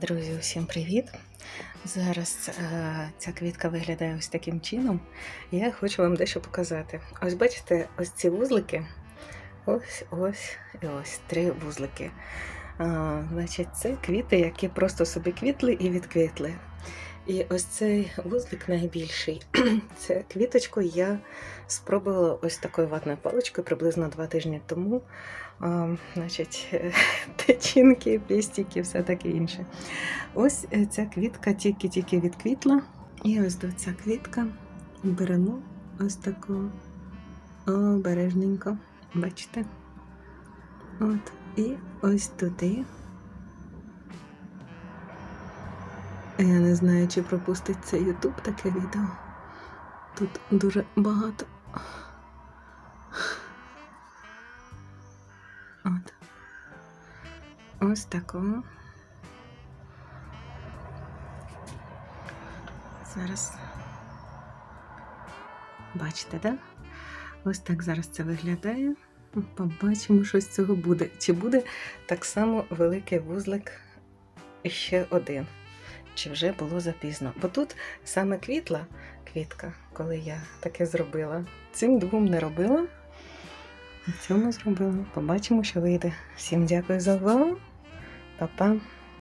Друзі, усім привіт! Зараз е, ця квітка виглядає ось таким чином. Я хочу вам дещо показати. Ось бачите, ось ці вузлики. Ось, ось і ось три вузлики. Значить, це квіти, які просто собі квітли і відквітли. І ось цей вузлик найбільший. Це квіточку я спробувала ось такою ватною паличкою приблизно два тижні тому. А, значить, течінки, пістики, все таке інше. Ось е, ця квітка тільки-тільки відквітла. І ось до ця квітка беремо ось таку обережненько. Бачите? От. І ось туди. Я не знаю, чи пропустить це YouTube таке відео. Тут дуже багато. От. Ось такого. Зараз. Бачите, так? Да? Ось так зараз це виглядає. Побачимо, що з цього буде. Чи буде так само великий вузлик ще один? Чи вже було запізно? Бо тут саме квітла квітка, коли я таке зробила. Цим двом не робила. Цьому зробила. Побачимо, що вийде. Всім дякую за увагу. Па-па.